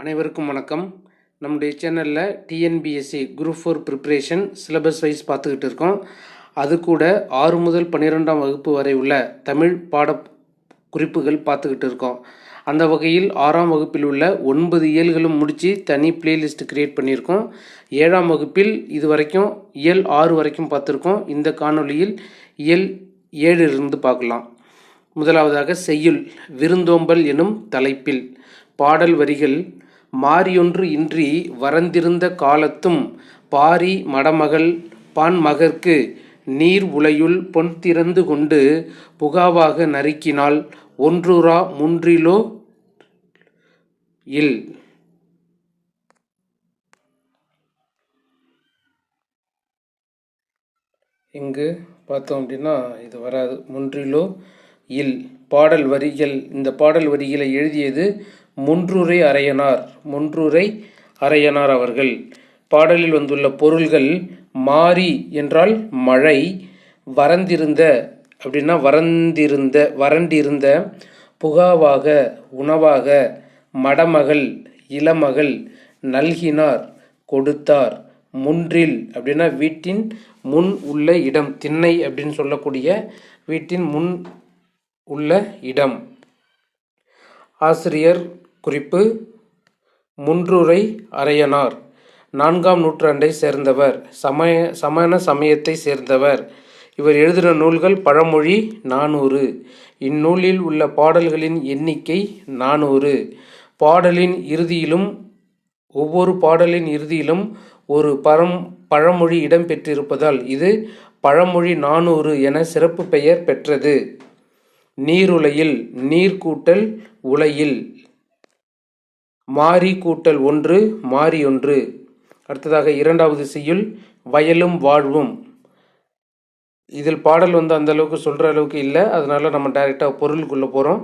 அனைவருக்கும் வணக்கம். நம்முடைய சேனலில் TNPSC group four preparation syllabus wise பார்த்துக்கிட்டு இருக்கோம். அது கூட ஆறு முதல் பன்னிரெண்டாம் வகுப்பு வரை உள்ள தமிழ் பாட குறிப்புகள் பார்த்துக்கிட்டு இருக்கோம். அந்த வகையில் ஆறாம் வகுப்பில் உள்ள ஒன்பது இயல்களும் முடித்து தனி பிளேலிஸ்ட் கிரியேட் பண்ணியிருக்கோம். ஏழாம் வகுப்பில் இது வரைக்கும் இயல் ஆறு வரைக்கும் பார்த்துருக்கோம். இந்த காணொளியில் இயல் ஏழு இருந்து பார்க்கலாம். முதலாவதாக செய்யுள் விருந்தோம்பல் எனும் தலைப்பில். பாடல் வரிகள் மாறியொன்று இன்றி வரந்திருந்த காலத்தும் பாரி மடமகள் பான்மகற்கு நீர் உலையுள் பொன் திறந்து கொண்டு புகாவாக நறுக்கினால் ஒன்றுரா முன்றிலோ இல். இங்கு பார்த்தோம் அப்படின்னா இது வராது. முன்றிலோ இல். பாடல் வரிகள் இந்த பாடல் வரிகளை எழுதியது முன்றுரை அரையனார் முன்றுரை அரையனார் அவர்கள். பாடலில் வந்துள்ள பொருள்கள் மாறி என்றால் மழை வறந்திருந்த அப்படின்னா வறந்திருந்த வறண்டிருந்த புகாவாக உணவாக மடமகள் இளமகள் நல்கினார் கொடுத்தார். முன்றில் அப்படின்னா வீட்டின் முன் உள்ள இடம் திண்ணை அப்படின்னு சொல்லக்கூடிய வீட்டின் முன் உள்ள இடம். ஆசிரியர் குறிப்பு முன்றுரை அரையனார் நான்காம் நூற்றாண்டை சேர்ந்தவர். சமய சமண சமயத்தை சேர்ந்தவர். இவர் எழுதின நூல்கள் பழமொழி நானூறு. இந்நூலில் உள்ள பாடல்களின் எண்ணிக்கை நானூறு. பாடலின் இறுதியிலும் ஒவ்வொரு பாடலின் இறுதியிலும் ஒரு பரம் பழமொழி இடம்பெற்றிருப்பதால் இது பழமொழி நானூறு என சிறப்பு பெயர் பெற்றது. நீருலையில் நீர்க்கூட்டல் உலையில் மாறி கூட்டல் ஒன்று மாறி ஒன்று அடுத்ததாக இரண்டாவது செய்யுள் வயலும் வாழ்வும். இதில் பாடல் வந்து அந்த அளவுக்கு சொல்கிற அளவுக்கு இல்லை. அதனால் நம்ம டைரெக்டாக பொருளுக்குள்ளே போகிறோம்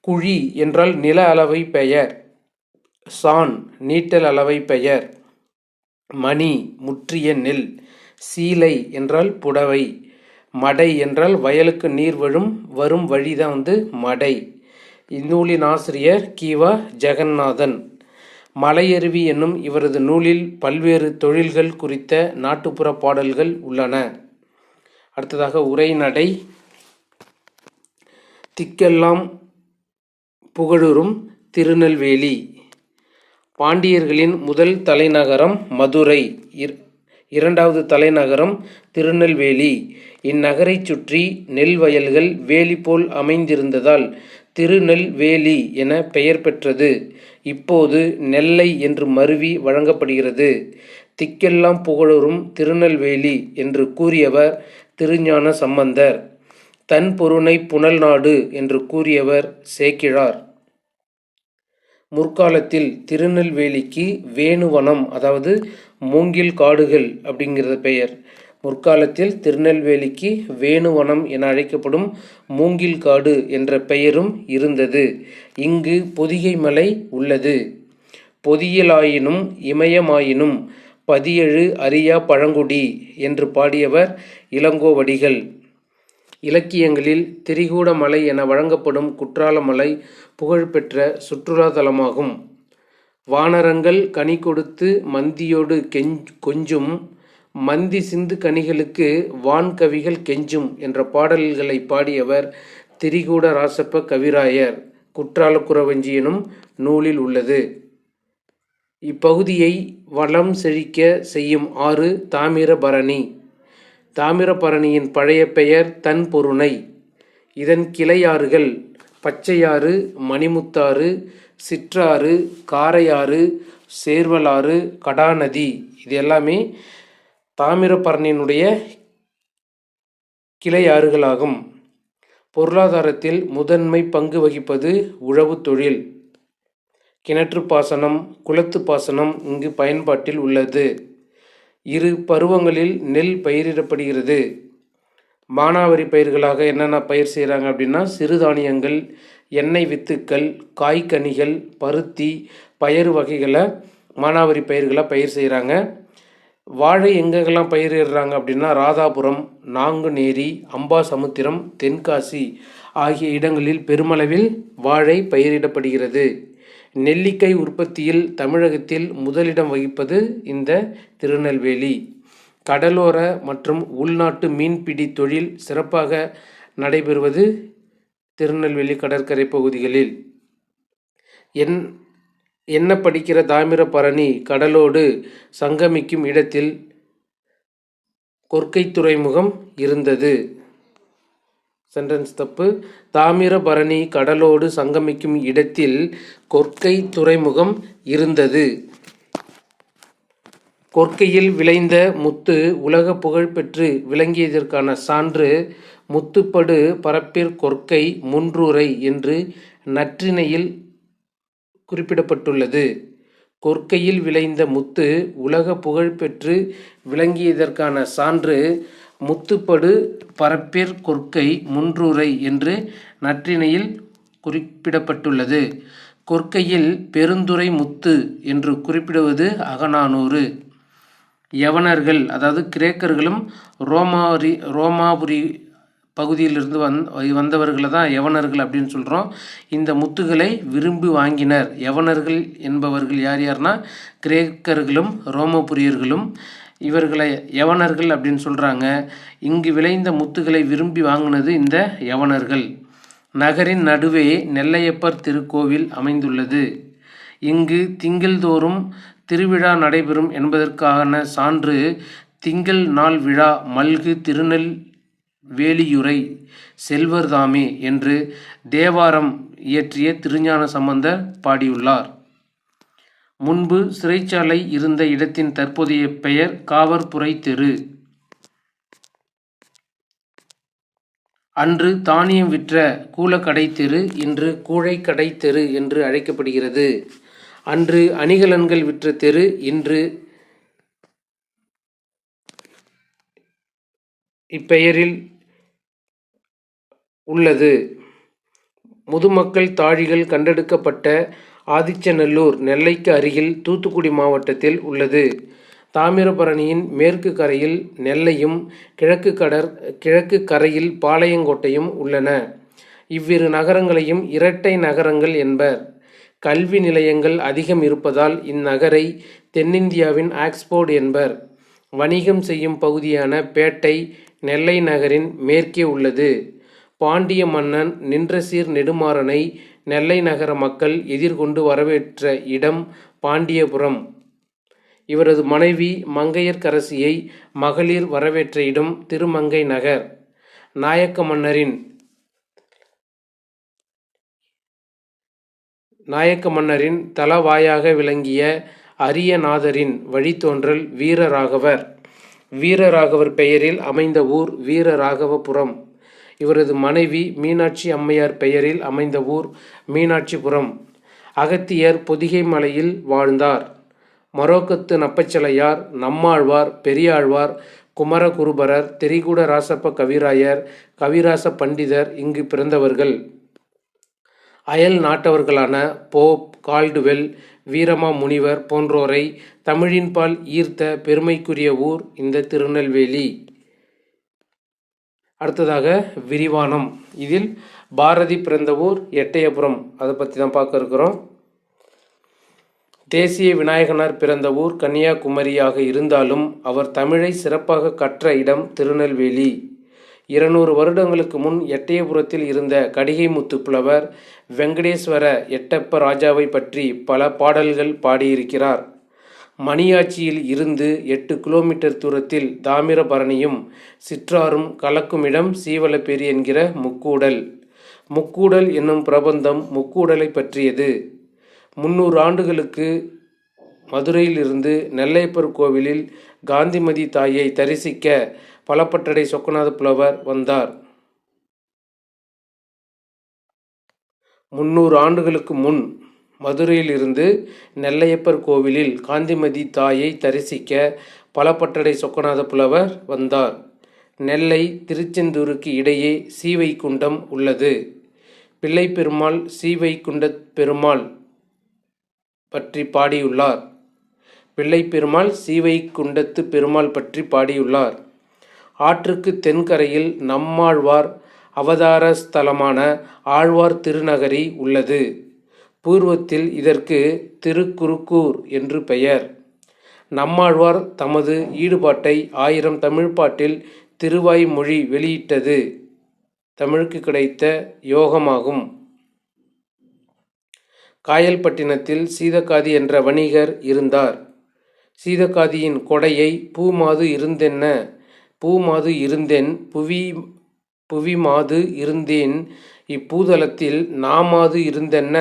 குழி என்றால் நில அளவை பெயர். சான் நீட்டல் அளவை பெயர். மணி முற்றிய நெல். சீலை என்றால் புடவை. மடை என்றால் வயலுக்கு நீர் வழும். வரும் வழி தான் வந்து மடை. இந்நூலின் ஆசிரியர் கீவா ஜெகநாதன். மலையருவி என்னும் இவரது நூலில் பல்வேறு தொழில்கள் குறித்த நாட்டுப்புற பாடல்கள் உள்ளன. அடுத்ததாக உரைநடை திக்கெல்லாம் புகழுறும் திருநெல்வேலி. பாண்டியர்களின் முதல் தலைநகரம் மதுரை இரண்டாவது தலைநகரம் திருநெல்வேலி. இந்நகரைச் சுற்றி நெல் வயல்கள் வேலி போல் அமைந்திருந்ததால் திருநெல்வேலி என பெயர் பெற்றது. இப்போது நெல்லை என்று மருவி வழங்கப்படுகிறது. திக்கெல்லாம் புகழரும் திருநெல்வேலி என்று கூறியவர் திருஞான சம்பந்தர். தன் பொருணை புனல் நாடு என்று கூறியவர் சேக்கிழார். முற்காலத்தில் திருநெல்வேலிக்கு வேணுவனம் அதாவது மூங்கில் காடுகள் அப்படிங்கிறது பெயர். முற்காலத்தில் திருநெல்வேலிக்கு வேணுவனம் என அழைக்கப்படும் மூங்கில் காடு என்ற பெயரும் இருந்தது. இங்கு பொதிகை மலை உள்ளது. பொதியலாயினும் இமயமாயினும் பதியழு அரியா பழங்குடி என்று பாடியவர் இளங்கோவடிகள். இலக்கியங்களில் திரிகூட மலை என வழங்கப்படும் குற்றாலமலை புகழ்பெற்ற சுற்றுலா தலமாகும். வானரங்கள் கனி கொடுத்து மந்தியோடு கெஞ் கொஞ்சும் மந்தி சிந்து கனிகளுக்கு வான்கவிகள் கெஞ்சும் என்ற பாடல்களை பாடியவர் திரிகூட ராசப்ப கவிராயர். குற்றால குறவஞ்சி எனும் நூலில் உள்ளது. இப்பகுதியை வளம் செழிக்க செய்யும் ஆறு தாமிரபரணி. தாமிரபரணியின் பழைய பெயர் தன்பொருணை. இதன் கிளையாறுகள் பச்சையாறு மணிமுத்தாறு சிற்றாறு காரையாறு சேர்வலாறு கடாநதி. இது எல்லாமே தாமிரபரணியினுடைய கிளை ஆறுகளாகும் பொருளாதாரத்தில் முதன்மை பங்கு வகிப்பது உழவு தொழில். கிணற்று பாசனம் குளத்து பாசனம் இங்கு பயன்பாட்டில் உள்ளது. இரு பருவங்களில் நெல் பயிரிடப்படுகிறது. மானாவரி பயிர்களாக என்னென்ன பயிர் செய்கிறாங்க அப்படின்னா சிறுதானியங்கள் எண்ணெய் வித்துக்கள் காய்கனிகள் பருத்தி பயறு வகைகளை மானாவரி பயிர்களை பயிர் செய்கிறாங்க வாழை எங்கெங்கெல்லாம் பயிரிடுறாங்க அப்படின்னா ராதாபுரம் நாங்குநேரி அம்பாசமுத்திரம் தென்காசி ஆகிய இடங்களில் பெருமளவில் வாழை பயிரிடப்படுகிறது. நெல்லிக்காய் உற்பத்தியில் தமிழகத்தில் முதலிடம் வகிப்பது இந்த திருநெல்வேலி. கடலோர மற்றும் உள்நாட்டு மீன்பிடி தொழில் சிறப்பாக நடைபெறுவது திருநெல்வேலி கடற்கரை பகுதிகளில். என் என்ன படிக்கிற தாமிரபரணி கடலோடு சங்கமிக்கும் இடத்தில் கொர்க்கை துறைமுகம் இருந்தது. சென்டென்ஸ் தப்பு. தாமிரபரணி கடலோடு சங்கமிக்கும் இடத்தில் கொர்க்கை துறைமுகம் இருந்தது. கொர்க்கையில் விளைந்த முத்து உலக புகழ்பெற்று விளங்கியதற்கான சான்று முத்துப்படு பரப்பிற் கொர்க்கை முன்றூரை என்று நற்றிணையில் குறிப்பிடப்பட்டுள்ளது. கொற்கையில் விளைந்த முத்து உலக புகழ்பெற்று விளங்கியதற்கான சான்று முத்துப்படு பரப்பிற் கொற்கை முன்றுரை என்று நற்றிணையில் குறிப்பிடப்பட்டுள்ளது. கொற்கையில் பெருந்துறை முத்து என்று குறிப்பிடுவது அகநானூறு. யவனர்கள் அதாவது கிரேக்கர்களும் ரோமாரி ரோமாபுரி பகுதியிலிருந்து வந் வந்தவர்களை தான் யவனர்கள் அப்படின்னு சொல்கிறோம் இந்த முத்துகளை விரும்பி வாங்கினர். யவனர்கள் என்பவர்கள் யார் யார்னா கிரேக்கர்களும் ரோமபுரியர்களும். இவர்களை யவனர்கள் அப்படின்னு சொல்கிறாங்க இங்கு விளைந்த முத்துகளை விரும்பி வாங்கினது இந்த யவனர்கள். நகரின் நடுவே நெல்லையப்பர் திருக்கோவில் அமைந்துள்ளது. இங்கு திங்கள்தோறும் திருவிழா நடைபெறும் என்பதற்கான சான்று திங்கள் நாள் விழா மல்கு திருநெல் வேலியுரை செல்வர்தாமே என்று தேவாரம் இயற்றிய திருஞான சம்பந்தர் பாடியுள்ளார். முன்பு சிறைச்சாலை இருந்த இடத்தின் தற்போதைய பெயர் காவற்புரை தெரு. அன்று தானியம் விற்ற கூலக்கடை தெரு இன்று கூழைக்கடை தெரு என்று அழைக்கப்படுகிறது. அன்று அணிகலன்கள் விற்ற தெரு இன்று இப்பெயரில் உள்ளது. முதுமக்கள் தாழிகள் கண்டெடுக்கப்பட்ட ஆதிச்சநல்லூர் நெல்லைக்கு அருகில் தூத்துக்குடி மாவட்டத்தில் உள்ளது. தாமிரபரணியின் மேற்கு கரையில் நெல்லையும் கிழக்கு கடற் கிழக்கு கரையில் பாளையங்கோட்டையும் உள்ளன. இவ்விரு நகரங்களையும் இரட்டை நகரங்கள் என்பர். கல்வி நிலையங்கள் அதிகம் இருப்பதால் இந்நகரை தென்னிந்தியாவின் ஆக்ஸ்போர்ட் என்பர். வணிகம் செய்யும் பகுதியான பேட்டை நெல்லை நகரின் மேற்கே உள்ளது. பாண்டிய மன்னன் நின்றசீர் நெடுமாறனை நெல்லை நகர மக்கள் எதிர்கொண்டு வரவேற்ற இடம் பாண்டியபுரம். இவரது மனைவி மங்கையர்க்கரசியை மகளிர் வரவேற்ற இடம் திருமங்கை நகர். நாயக்க மன்னரின் நாயக்க மன்னரின் தலவாயாக விளங்கிய அரியநாதரின் வழித்தோன்றல் வீரராகவர். வீரராகவர் பெயரில் அமைந்த ஊர் வீரராகவபுரம். இவரது மனைவி மீனாட்சி அம்மையார் பெயரில் அமைந்த ஊர் மீனாட்சிபுரம். அகத்தியர் பொதிகை மலையில் வாழ்ந்தார். மரோக்கத்து நப்பச்சலையார் நம்மாழ்வார் பெரியாழ்வார் குமரகுருபரர் திரிகூட ராசப்ப கவிராயர் கவிராச பண்டிதர் இங்கு பிறந்தவர்கள். அயல் நாட்டவர்களான போப் கால்டுவெல் வீரமா முனிவர் போன்றோரை தமிழின்பால் ஈர்த்த பெருமைக்குரிய ஊர் இந்த திருநெல்வேலி. அடுத்ததாக விரிவானம். இதில் பாரதி பிறந்த ஊர் எட்டயபுரம். அதை பற்றி தான் பார்க்க இருக்கிறோம். தேசிய விநாயகனார் பிறந்த ஊர் கன்னியாகுமரியாக இருந்தாலும் அவர் தமிழை சிறப்பாக கற்ற இடம் திருநெல்வேலி. இருநூறு வருடங்களுக்கு முன் எட்டயபுரத்தில் இருந்த கடிகைமுத்து புலவர் வெங்கடேஸ்வர எட்டப்ப ராஜாவை பற்றி பல பாடல்கள் பாடியிருக்கிறார். மணியாச்சியில் இருந்து எட்டு கிலோமீட்டர் தூரத்தில் தாமிரபரணியும் சிற்றாரும் கலக்குமிடம் சீவலப்பேரி என்கிற முக்கூடல். முக்கூடல் என்னும் பிரபந்தம் முக்கூடலை பற்றியது. முன்னூறு ஆண்டுகளுக்கு மதுரையிலிருந்து நெல்லையப்பர் கோவிலில் காந்திமதி தாயை தரிசிக்க பலப்பட்டடை சொக்கநாத புலவர் வந்தார். முன்னூறு ஆண்டுகளுக்கு முன் மதுரையிலிருந்து நெல்லையப்பர் கோவிலில் காந்திமதி தாயை தரிசிக்க பலப்பட்டடை சொக்கநாத புலவர் வந்தார். நெல்லை திருச்செந்தூருக்கு இடையே சீவைக்குண்டம் உள்ளது. பிள்ளை பெருமாள் சீவைக்குண்ட பெருமாள் பற்றி பாடியுள்ளார். பிள்ளை பெருமாள் சீவைக்குண்டத்து பெருமாள் பற்றி பாடியுள்ளார். ஆற்றுக்கு தென்கரையில் நம்மாழ்வார் அவதார ஸ்தலமான ஆழ்வார் திருநகரி உள்ளது. பூர்வத்தில் இதற்கு திருக்குறுக்கூர் என்று பெயர். நம்மாழ்வார் தமது ஈடுபாட்டை ஆயிரம் தமிழ்ப்பாட்டில் திருவாய்மொழி வெளியிட்டது. தமிழுக்கு கிடைத்த யோகமாகும். காயல்பட்டினத்தில் சீதக்காதி என்ற வணிகர் இருந்தார். சீதக்காதியின் கொடையை பூமாது இருந்தென்ன? பூமாது இருந்தேன் புவி புவிமாது இருந்தேன். இப்பூதலத்தில் நாமாது இருந்தென்ன?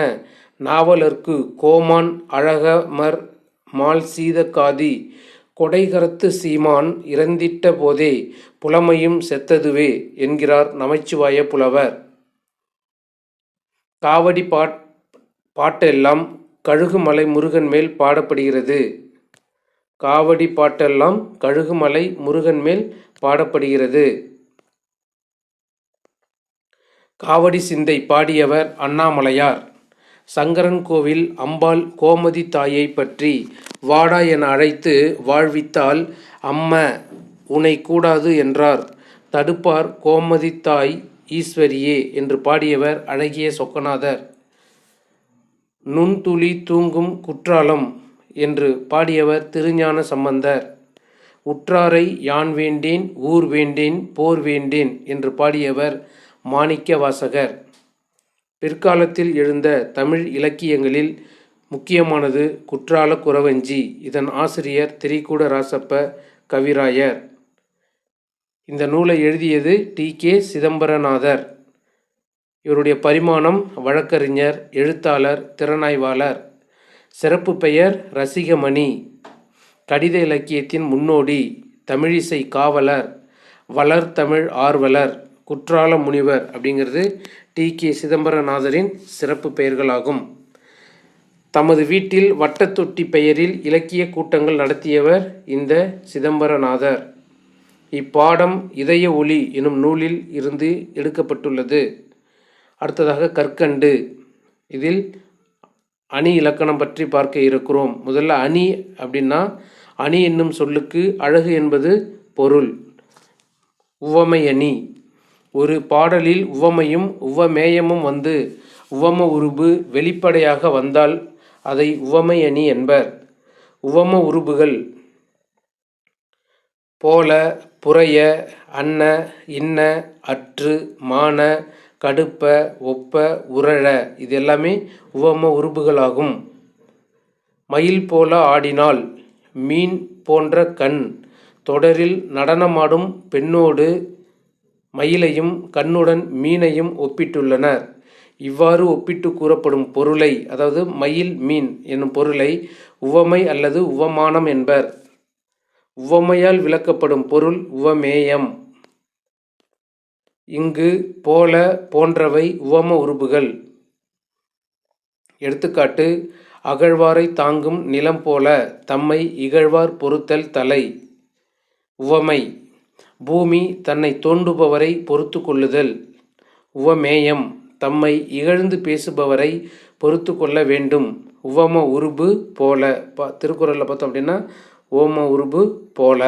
நாவலர்க்கு கோமான் அழகமர் மால் சீதக்காதி கொடைகரத்து சீமான் இறந்திட்ட போதே புலமையும் செத்ததுவே என்கிறார் நமச்சிவாய புலவர். காவடி பாட் பாட்டெல்லாம் கழுகுமலை முருகன் மேல் பாடப்படுகிறது. காவடி பாட்டெல்லாம் கழுகுமலை முருகன் மேல் பாடப்படுகிறது. காவடி சிந்தை பாடியவர் அண்ணாமலையார். சங்கரன் கோவில் அம்பாள் கோமதி தாயை பற்றி வாடா என அழைத்து வாழ்வித்தால் அம்ம உனை கூடாது என்றார். தடுப்பார் கோமதி தாய் ஈஸ்வரியே என்று பாடியவர் அழகிய சொக்கநாதர். நுண்துளி தூங்கும் குற்றாலம் என்று பாடியவர் திருஞான சம்பந்தர். உற்றாரை யான் வேண்டேன் ஊர் வேண்டேன் போர் வேண்டேன் என்று பாடியவர் மாணிக்க வாசகர். பிற்காலத்தில் எழுந்த தமிழ் இலக்கியங்களில் முக்கியமானது குற்றால குறவஞ்சி. இதன் ஆசிரியர் திரிகூட ராசப்ப கவிராயர். இந்த நூலை எழுதியது டி. கே. சிதம்பரநாதர். இவருடைய பரிமாணம் வழக்கறிஞர் எழுத்தாளர் திறனாய்வாளர். சிறப்பு பெயர் ரசிகமணி. கடித இலக்கியத்தின் முன்னோடி தமிழிசை காவலர் வளர்தமிழ் ஆர்வலர் குற்றால முனிவர் அப்படிங்கிறது டி. கே. சிதம்பரநாதரின் சிறப்பு பெயர்களாகும். தமது வீட்டில் வட்டத்தொட்டி பெயரில் இலக்கிய கூட்டங்கள் நடத்தியவர் இந்த சிதம்பரநாதர். இப்பாடம் இதய ஒளி எனும் நூலில் இருந்து எடுக்கப்பட்டுள்ளது. அடுத்ததாக கற்கண்டு. இதில் அணி இலக்கணம் பற்றி பார்க்க இருக்கிறோம். முதல்ல அணி அப்படின்னா அணி என்னும் சொல்லுக்கு அழகு என்பது பொருள். உவமை அணி. ஒரு பாடலில் உவமையும் உவமேயமும் வந்து உவம உருபு வெளிப்படையாக வந்தால் அதை உவமை அணி என்பர். உவம உருபுகள் போல புறைய அன்ன இன்ன அற்று மான கடுப்ப ஒப்ப உரழ இது எல்லாமே உவம உருபுகளாகும் மயில் போல ஆடினால் மீன் போன்ற கண். தொடரில் நடனமாடும் பெண்ணோடு மயிலையும் கண்ணுடன் மீனையும் ஒப்பிட்டுள்ளனர். இவ்வாறு ஒப்பிட்டு கூறப்படும் பொருளை அதாவது மயில் மீன் என்னும் பொருளை உவமை அல்லது உவமானம் என்பர். உவமையால் விளக்கப்படும் பொருள் உவமேயம். இங்கு போல போன்றவை உவம உருபுகள் எடுத்துக்காட்டு அகழ்வாரை தாங்கும் நிலம் போல தம்மை இகழ்வார் பொறுத்தல் தலை உவமை பூமி தன்னை தோண்டுபவரை பொறுத்து கொள்ளுதல் உவமேயம் தம்மை இகழ்ந்து பேசுபவரை பொறுத்து கொள்ள வேண்டும் உவம உருபு போல. பா திருக்குறளில் பார்த்தோம் அப்படின்னா ஓம உருபு போல.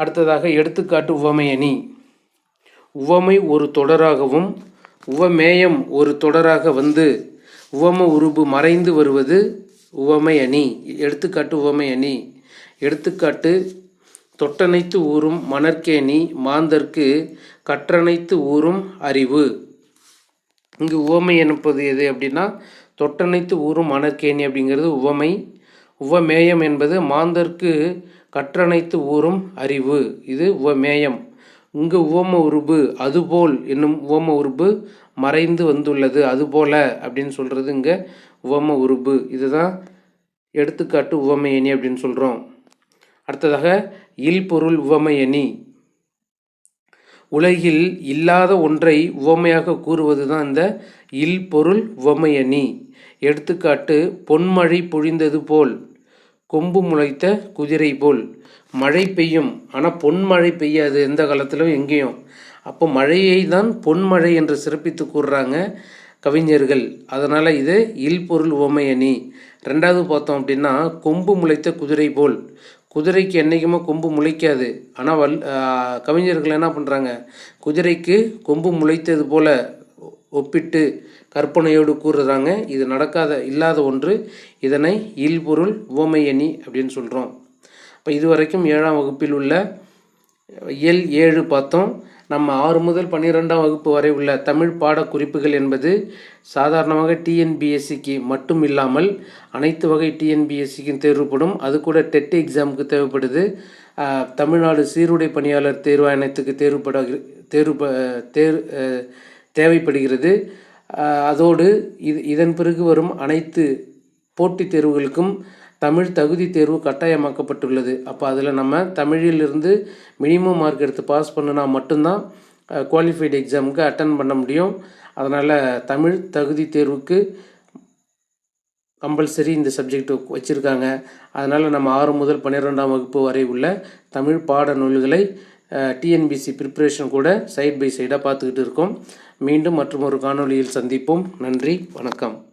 அடுத்ததாக எடுத்துக்காட்டு உவமையணி உவமை ஒரு தொடராகவும் உவமேயம் ஒரு தொடராக வந்து உவம உருபு மறைந்து வருவது உவமை அணி. எடுத்துக்காட்டு உவமை அணி. எடுத்துக்காட்டு தொட்டனைத்து ஊறும் மணற்கேணி மாந்தர்க்கு கற்றனைத்து ஊறும் அறிவு. இங்கு உவமை எனப்பது எது அப்படின்னா தொட்டனைத்து ஊறும் மணற்கேணி அப்படிங்கிறது உவமை. உவமேயம் என்பது மாந்தர்க்கு கற்றனைத்து ஊறும் அறிவு. இது உவமேயம். இங்கு உவம உருபு அதுபோல் என்னும் உவம உருபு மறைந்து வந்துள்ளது. அதுபோல அப்படின்னு சொல்கிறது இங்கே உவம உருபு இதுதான் எடுத்துக்காட்டு உவமையணி அப்படின்னு சொல்கிறோம் அடுத்ததாக இல்பொருள் உவமையணி உலகில் இல்லாத ஒன்றை உவமையாக கூறுவது தான் இந்த இல்பொருள் உவமையணி எடுத்துக்காட்டு பொன்மழை பொழிந்தது போல். கொம்பு முளைத்த குதிரை போல். மழை பெய்யும். ஆனால் பொன்மழை பெய்யாது. எந்த காலத்திலும் எங்கேயும். அப்போ மழையை தான் பொன்மழை என்று சிறப்பித்து கூறுறாங்க கவிஞர்கள். அதனால் இது இல்பொருள் உவமையணி ரெண்டாவது பார்த்தோம் அப்படின்னா கொம்பு முளைத்த குதிரை போல். குதிரைக்கு என்றைக்குமே கொம்பு முளைக்காது. ஆனால் வல் கவிஞர்கள் என்ன பண்ணுறாங்க குதிரைக்கு கொம்பு முளைத்தது போல் ஒப்பிட்டு கற்பனையோடு கூறுறாங்க. இது நடக்காத இல்லாத ஒன்று. இதனை இல்பொருள் உவமையணி அப்படின்னு சொல்கிறோம் இப்போ இதுவரைக்கும் ஏழாம் வகுப்பில் உள்ள இயல் ஏழு பார்த்தோம். நம்ம ஆறு முதல் பன்னிரெண்டாம் வகுப்பு வரை உள்ள தமிழ் பாட குறிப்புகள் என்பது சாதாரணமாக டிஎன்பிஎஸ்சிக்கு மட்டும் இல்லாமல் அனைத்து வகை டிஎன்பிஎஸ்சிக்கும் தேர்வுப்படும் அது கூட டெட் எக்ஸாமுக்கு தேவைப்படுது. தமிழ்நாடு சீருடை பணியாளர் தேர்வாணையத்துக்கு தேர்வுபட தேர்வு தேர் தேவைப்படுகிறது. அதோடு இது இதன் பிறகு வரும் அனைத்து போட்டித் தேர்வுகளுக்கும் தமிழ் தகுதி தேர்வு கட்டாயமாக்கப்பட்டுள்ளது. அப்போ அதில் நம்ம தமிழிலிருந்து மினிமம் மார்க் எடுத்து பாஸ் பண்ணுனா மட்டும்தான் குவாலிஃபைடு எக்ஸாமுக்கு அட்டன் பண்ண முடியும். அதனால் தமிழ் தகுதி தேர்வுக்கு கம்பல்சரி இந்த சப்ஜெக்ட் வச்சுருக்காங்க. அதனால் நம்ம ஆறு முதல் பன்னிரெண்டாம் வகுப்பு வரை உள்ள தமிழ் பாட நூல்களை டிஎன்பிசி ப்ரிப்பரேஷன் கூட சைட் பை சைடாக பார்த்துக்கிட்டு இருக்கோம். மீண்டும் மற்றும் ஒரு காணொளியில் சந்திப்போம். நன்றி வணக்கம்.